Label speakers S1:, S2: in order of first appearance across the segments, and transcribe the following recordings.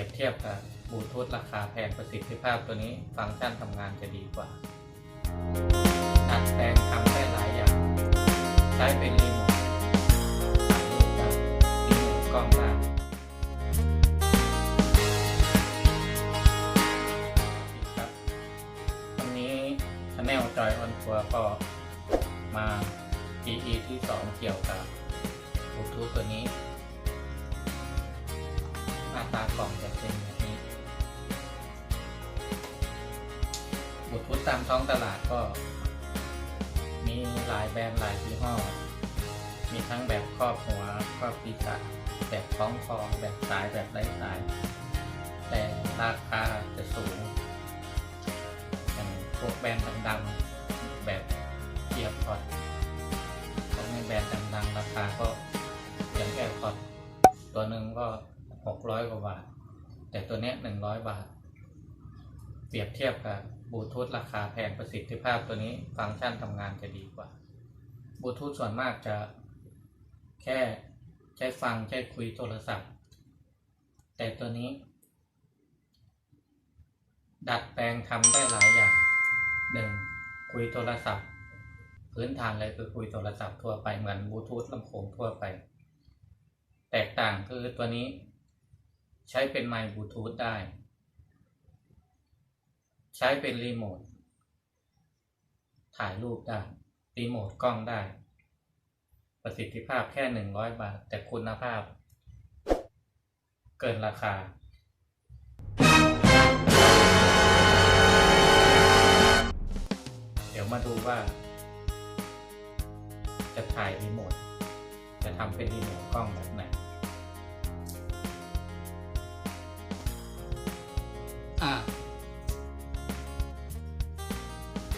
S1: รียบเทียบกับบลูทูธราคาแพงประสิทธิภาพตัวนี้ฟังก์ชันทำงานจะดีกว่าดัดแปลงทำได้หลายอย่าง ใช้เป็นรีโมทถ่ายรูปได้รีโมทกล้องได้ครับวันนี้ชาแนลจอยออนทัวร์ก็มา PE ที่ 2 เกี่ยวกับบลูทูธตัวนี้าตากล่องจะเป็นแบบนี้บลูทูธตามท้องตลาดก็ มีหลายแบรนด์หลายยี่ห้อ มีทั้งแบบครอบหัวครอบศีรษะแบบคล้องคอแบบสายแบบไร้สาย แต่ราคาจะสูงอย่างพวกแบรนด์ดังๆแบบเกียร์พอดพวกในแบรนด์ดังๆราคาก็อย่างแอร์พอดตัวหนึ่งก็ หกร้อยกว่าบาท แต่ตัวเนี้ยหนึ่งร้อยบาท เปรียบเทียบกับบลูทูธราคาแพงประสิทธิภาพตัวนี้ฟังก์ชันทำงานจะดีกว่าบลูทูธส่วนมากจะแค่ใช้ฟังใช้คุยโทรศัพท์ แต่ตัวนี้ ดัดแปลงทำได้หลายอย่างหนึ่งคุยโทรศัพท์ พื้นฐานเลยคือคุยโทรศัพท์ทั่วไปเหมือนบลูทูธลำโพงทั่วไป แตกต่างคือตัวนี้ ใช้เป็นไมค์บลูทูธได้ ใช้เป็นรีโมทถ่ายรูปได้ รีโมทกล้องได้ ประสิทธิภาพแค่หนึ่งร้อยบาท แต่คุณภาพ เกินราคาเดี๋ยวมาดูว่า จะถ่ายรีโมท จะทำเป็นรีโม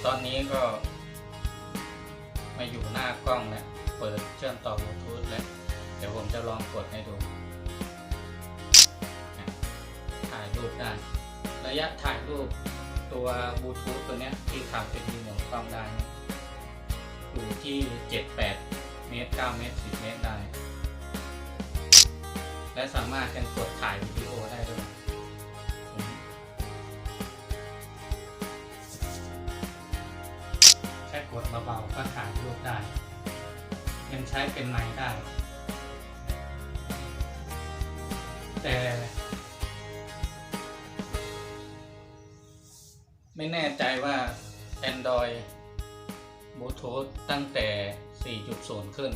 S1: ตอนนี้ก็ มาอยู่หน้ากล้องแล้ว เปิดเชื่อมต่อบลูทูธแล้ว เดี๋ยวผมจะลองกดให้ดู ถ่ายรูปได้ ระยะถ่ายรูปตัวบลูทูธตัวนี้ที่ทำเป็นรีโมทกล้องได้อยู่ที่ 7-8 เมตร 9 เมตร 10 เมตรได้ และสามารถยังกดถ่ายวิดีโอได้ด้วย บาๆก็ถ่ายรูปได้ ยังใช้เป็นไม้ได้ แต่ไม่แน่ใจว่า Android Bluetooth ตั้งแต่ 4.0 ขึ้น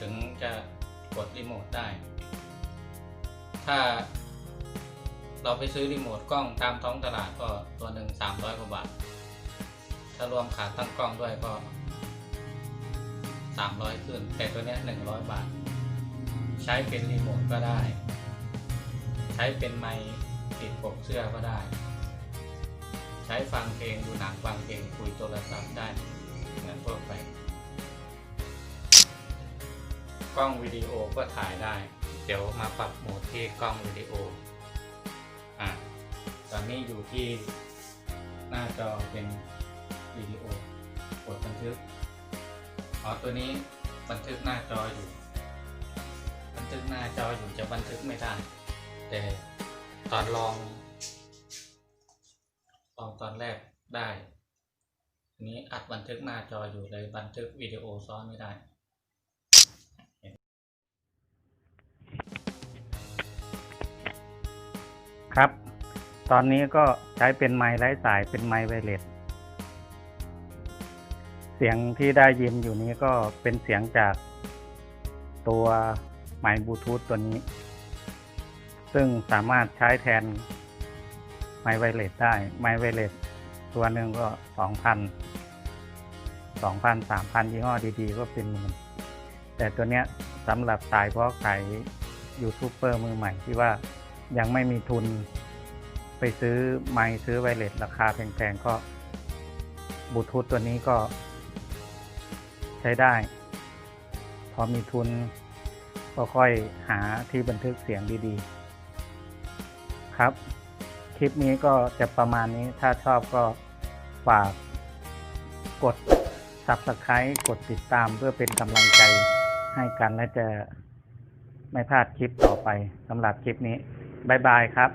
S1: ถึงจะกดรีโมทได้ ถ้าเราไปซื้อรีโมทกล้องตามท้องตลาดก็ตัวหนึ่ง300 กว่าบาท ถ้ารวมขาตั้งกล้องด้วยก็ สามร้อยขึ้น แต่ตัวนี้ยหนึ่งร้อยบาท ใช้เป็นรีโมทก็ได้ ใช้เป็นไมค์ติดปกเสื้อก็ได้ ใช้ฟังเพลงดูหนังฟังเพลงคุยโทรศัพท์ได้เหมือนทั่วไป กล้องวิดีโอก็ถ่ายได้ เดี๋ยวมาปรับโหมดที่กล้องวิดีโออะตอนนี้อยู่ที่หน้าจอเป็นวิดีโอกดบันทึก อ๋อตัวนี้บันทึกหน้าจออยู่ บันทึกหน้าจออยู่จะบันทึกไม่ได้ แต่ตอนลอง ลองตอนแรกได้นี้อัดบันทึกหน้าจออยู่เลยบันทึกวิดีโอซ้อนไม่ได้
S2: ครับ ตอนนี้ก็ใช้เป็นไมค์ไร้สายเป็นไมค์ไวเลส เสียงที่ได้ยินอยู่นี้ก็เป็นเสียงจากตัวไมค์บลูทูธตัวนี้ ซึ่งสามารถใช้แทนไมค์ไวเลสได้ ไมค์ไวเลสตัวหนึ่งก็สองพันสองพันสามพันยี่ห้อดีๆ ก็เป็นหมื่นแต่ตัวเนี้ยสำหรับสายเพาะขายยูทูบเบอร์มือใหม่ที่ว่ายังไม่มีทุนไปซื้อไมค์ซื้อไวเลสราคาแพงๆก็บลูทูธตัวนี้ก็ ช้ได้ พอมีทุนก็ค่อยหาที่บันทึกเสียงดีๆ ครับ คลิปนี้ก็จะประมาณนี้ถ้าชอบก็ฝากกด Subscribe กดติดตามเพื่อเป็นกำลังใจให้กันและจะไม่พลาดคลิปต่อไปสำหรับคลิปนี้ บ๊ายบายครับ